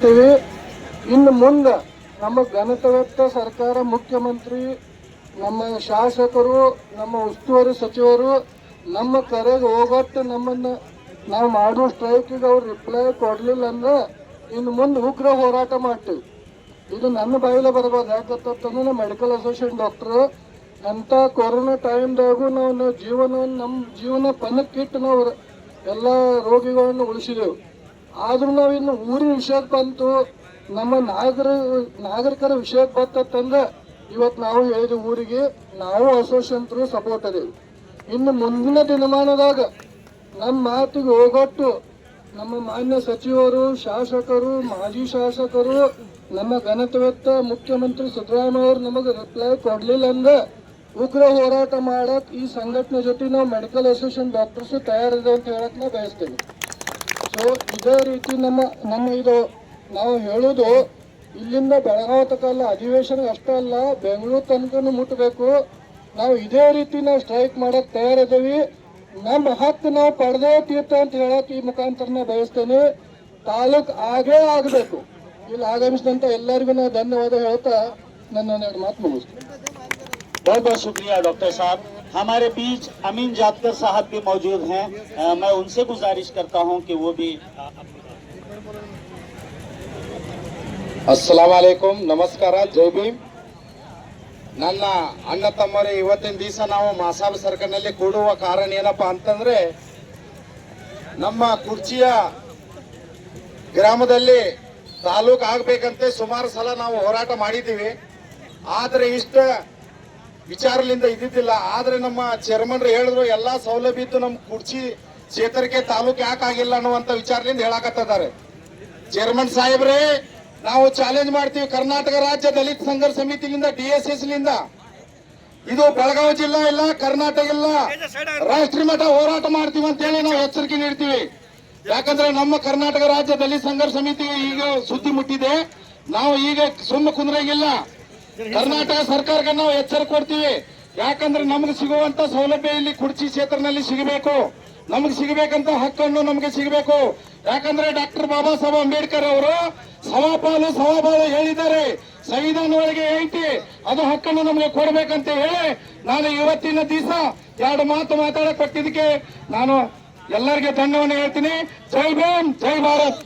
ಇನ್ನು ಮುಂದೆ ನಮ್ಮ ಘನತವತ್ತ ಸರ್ಕಾರ, ಮುಖ್ಯಮಂತ್ರಿ, ನಮ್ಮ ಶಾಸಕರು, ನಮ್ಮ ಉಸ್ತುವಾರಿ ಸಚಿವರು ನಮ್ಮ ಕರೆಗೆ ಹೋಗೊಟ್ಟು ನಮ್ಮನ್ನ ನಾವು ಮಾಡೋ ಸ್ಟ್ರೈಕಿಗೆ ಅವ್ರು ರಿಪ್ಲೈ ಕೊಡಲಿಲ್ಲ ಅಂದ್ರೆ ಇನ್ನು ಮುಂದೆ ಉಗ್ರ ಹೋರಾಟ ಮಾಡ್ತೀವಿ. ಇದು ನನ್ನ ಬಾಯಿಲೆ ಬರ್ಬೋದು. ಯಾಕಂತಂದ್ರೆ ಮೆಡಿಕಲ್ ಅಸೋಸಿಯೇಷನ್ ಡಾಕ್ಟ್ರು ಅಂತ ಕೊರೋನಾ ಟೈಮ್ದಾಗೂ ನಾವು ನಾವು ಜೀವನವನ್ನು ನಮ್ಮ ಜೀವನ ಪಣಕ್ಕಿಟ್ಟು ನಾವು ಎಲ್ಲ ರೋಗಿಗಳನ್ನು ಉಳಿಸಿದೆವು. ಆದ್ರೂ ನಾವು ಇನ್ನು ಊರಿನ ವಿಷಯಕ್ಕೆ ಬಂತು, ನಮ್ಮ ನಾಗರ, ನಾಗರಿಕರ ವಿಷಯಕ್ಕೆ ಬರ್ತಂದ್ರೆ ಇವತ್ತು ನಾವು ಹೇಳಿದ ಊರಿಗೆ ನಾವು ಅಸೋಸಿಯಂತರು ಸಪೋರ್ಟ್ ಅದೀವಿ. ಇನ್ನು ಮುಂದಿನ ದಿನಮಾನದಾಗ ನಮ್ಮ ಮಾತಿಗೆ ಹೋಗೊಟ್ಟು ನಮ್ಮ ಮಾನ್ಯ ಸಚಿವರು, ಶಾಸಕರು, ಮಾಜಿ ಶಾಸಕರು, ನಮ್ಮ ಘನತ್ವತ್ತ ಮುಖ್ಯಮಂತ್ರಿ ಸಿದ್ದರಾಮಯ್ಯ ಅವರು ನಮಗೆ ರಿಪ್ಲೈ ಕೊಡ್ಲಿಲ್ಲ ಅಂದ್ರೆ ಉಗ್ರ ಹೋರಾಟ ಮಾಡಕ್ ಈ ಸಂಘಟನೆ ಜೊತೆ ನಾವು ಮೆಡಿಕಲ್ ಅಸೋಸಿಯೇಷನ್ ಡಾಕ್ಟರ್ಸ್ ತಯಾರಿದೆ ಅಂತ ಹೇಳಕ್ ನಾ ಬಯಸ್ತೇನೆ. ಸೊ ಇದೇ ರೀತಿ ನಮ್ಮ ನಮ್ಮ ಇದು ನಾವು ಹೇಳೋದು ಇಲ್ಲಿಂದ ಬೆಳಗಾವಿ ತನಕ ಅಲ್ಲ ಅಧಿವೇಶನ ಅಷ್ಟೇ ಅಲ್ಲ ಬೆಂಗಳೂರು ತನಕನೂ ಮುಟ್ಟಬೇಕು ನಾವು ಇದೇ ರೀತಿ ನಾವು ಸ್ಟ್ರೈಕ್ ಮಾಡಕ್ ತಯಾರಿದ್ದೀವಿ ನಮ್ಮ ಹಕ್ಕು ನಾವು ಪಡೆದೇ ತೀರ್ಥ ಅಂತ ಹೇಳಕ್ ಈ ಮುಖಾಂತರ ನಾ ಬಯಸ್ತೇನೆ ತಾಲೂಕ್ ಆಗೇ ಆಗಬೇಕು ಇಲ್ಲಿ ಆಗಮಿಸಿದಂತ ಎಲ್ಲರಿಗೂ ನಾವು ಧನ್ಯವಾದ ಹೇಳ್ತಾ ನನ್ನ ಒಂದೆರಡು ಮಾತು ಮುಗಿಸ್ತೀನಿ बहुत बहुत शुक्रिया डॉक्टर साहब हमारे बीच अमीन जातकर साहब भी मौजूद हैं अ, मैं उनसे गुजारिश करता हूं कि वो भी ಅಸ್ಸಲಾಂ ಅಲೈಕುಂ ನಮಸ್ಕಾರ ಜೈ ಭೀಮ್ ನನ್ನ ಅಣ್ಣ ತಮ್ಮರೇ ಇವತ್ತಿನ ದಿವಸ ನಾವು ಮಾಸಾಬ್ ಸರ್ಕಲ್ನಲ್ಲಿ ಕೂಡುವ ಕಾರಣ ಏನಪ್ಪಾ ಅಂತಂದ್ರೆ ನಮ್ಮ ಕುರ್ಚಿಯ ಗ್ರಾಮದಲ್ಲಿ ತಾಲೂಕ್ ಆಗ್ಬೇಕಂತೆ ಸುಮಾರು ಸಲ ನಾವು ಹೋರಾಟ ಮಾಡಿದ್ದೀವಿ ಆದ್ರೆ ಇಷ್ಟ ವಿಚಾರಲಿಂದ ಇದ್ದಿದ್ದಿಲ್ಲ. ಆದ್ರೆ ನಮ್ಮ ಚೇರ್ಮನ್ರು ಹೇಳಿದ್ರು, ಎಲ್ಲಾ ಸೌಲಭ್ಯ ಇತ್ತು ನಮ್ಮ ಕುರ್ಚಿ ಚೇತರಿಕೆ ತಾಲೂಕು ಯಾಕೆ ಆಗಿಲ್ಲ ಅನ್ನುವಂತ ವಿಚಾರದಿಂದ ಹೇಳಕತ್ತಿದ್ದಾರೆ ಚೇರ್ಮನ್ ಸಾಹೇಬ್ರೇ, ನಾವು ಚಾಲೆಂಜ್ ಮಾಡ್ತೀವಿ ಕರ್ನಾಟಕ ರಾಜ್ಯ ದಲಿತ ಸಂಘರ್ಷ ಸಮಿತಿಯಿಂದ ಡಿ ಎಸ್ ಎಸ್ ಲಿಂದ. ಇದು ಬೆಳಗಾವಿ ಜಿಲ್ಲಾ ಇಲ್ಲ, ಕರ್ನಾಟಕ ಇಲ್ಲ. ರಾಷ್ಟ್ರೀಯ ಮಟ್ಟ ಹೋರಾಟ ಮಾಡ್ತೀವಿ ಅಂತ ಹೇಳಿ ನಾವು ಎಚ್ಚರಿಕೆ ನೀಡ್ತೀವಿ. ಯಾಕಂದ್ರೆ ನಮ್ಮ ಕರ್ನಾಟಕ ರಾಜ್ಯ ದಲಿತ ಸಂಘರ್ಷ ಸಮಿತಿಗೆ ಈಗ ಸುದ್ದಿ ಮುಟ್ಟಿದೆ. ನಾವು ಈಗ ಸುಮ್ಮ ಕುಂದ್ರಾಗಿಲ್ಲ. ಕರ್ನಾಟಕ ಸರ್ಕಾರಕ್ಕೆ ನಾವು ಎಚ್ಚರ ಕೊಡ್ತೀವಿ. ಯಾಕಂದ್ರೆ ನಮ್ಗೆ ಸಿಗುವಂತ ಸೌಲಭ್ಯ ಇಲ್ಲಿ ಕುರ್ಚಿ ಕ್ಷೇತ್ರದಲ್ಲಿ ಸಿಗಬೇಕು. ನಮ್ಗೆ ಸಿಗಬೇಕಂತ ಹಕ್ಕನ್ನು ನಮ್ಗೆ ಸಿಗಬೇಕು. ಯಾಕಂದ್ರೆ ಡಾಕ್ಟರ್ ಬಾಬಾ ಸಾಹೇಬ್ ಅಂಬೇಡ್ಕರ್ ಅವರು ಸವಾಪಾಲು ಸವಾಪಾಲು ಹೇಳಿದ್ದಾರೆ. ಸಂವಿಧಾನ ಒಳಗೆ ಐತಿ ಅದು ಹಕ್ಕನ್ನು ನಮಗೆ ಕೊಡ್ಬೇಕಂತ ಹೇಳಿ ನಾನು ಇವತ್ತಿನ ದಿವಸ ಎರಡು ಮಾತು ಮಾತಾಡಕ್ ಕೊಟ್ಟಿದ್ದಕ್ಕೆ ನಾನು ಎಲ್ಲರಿಗೆ ಧನ್ಯವಾದ ಹೇಳ್ತೀನಿ. ಜೈ ಭೀಮ್ ಜೈ ಭಾರತ್.